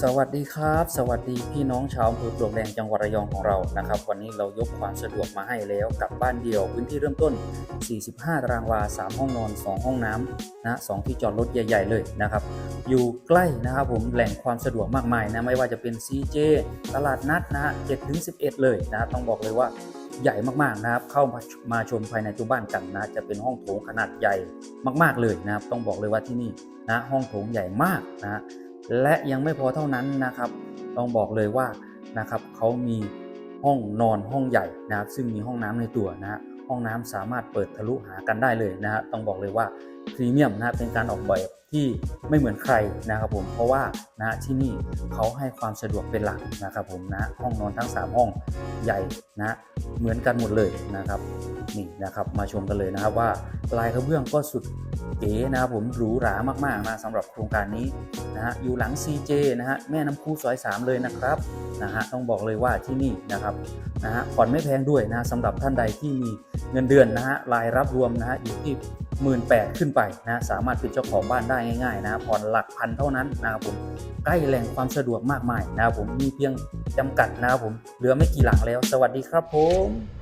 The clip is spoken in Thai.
สวัสดีครับ สวัสดีพี่น้องชาวอำเภอปลวกแดงจังหวัดระยองของเรานะครับ วันนี้เรายกความสะดวกมาให้แล้วกับบ้านเดี่ยวพื้นที่เริ่มต้น 45 ตารางวา 3 ห้องนอน 2 ห้องน้ำนะสที่จอดรถใหญ่ ๆ เลยนะครับ อยู่ใกล้นะครับผมแหล่งความสะดวกมากมายนะไม่ว่าจะเป็น CJ ตลาดนัดนะฮะ7-11 เลยนะต้องบอกเลยว่าใหญ่มากๆนะครับ เข้ามามาชมภายในตัวบ้านกันนะจะเป็นห้องโถงขนาดใหญ่มากๆเลยนะครับ ต้องบอกเลยว่าที่นี่นะห้องโถงใหญ่มากนะ และยังไม่พอเท่านั้นนะครับ ต้องบอกเลยว่านะครับเขามีห้องนอนห้องใหญ่นะครับ ซึ่งมีห้องน้ำในตัวนะฮะห้องน้ำสามารถเปิดทะลุหากันได้เลยนะฮะต้องบอกเลยว่าพรีเมียมนะเป็นการออกแบบ ที่ไม่เหมือนใครนะครับผมเพราะว่านะที่นี่เขาให้ความสะดวกเป็นหลักนะครับผมนะห้องนอนทั้ง 3 ห้องใหญ่นะเหมือนกันหมดเลยนะครับนี่นะครับมาชมกันเลยนะครับว่าลายกระเบื้องก็สุดเก๋นะครับผมหรูหรามากๆนะสำหรับโครงการนี้นะฮะอยู่หลัง CJ นะฮะแม่น้ำคูซอย 3 เลยนะครับนะฮะต้องบอกเลยว่าที่นี่นะครับนะฮะผ่อนไม่แพงด้วยนะสำหรับท่านใดที่มีเงินเดือนนะฮะรายรับรวมนะฮะอยู่ที่ 1 8ื่นขึ้นไปนะสามารถเป็นเจ้าของบ้านได้ง่ายๆนะผ่อนหลักพันเท่านั้นนะครับผมใกล้แหล่งความสะดวกมากมายนะครับผมมีเพียงจำกัดนะครับผมเหลือไม่กี่หลังแล้ว สวัสดีครับผม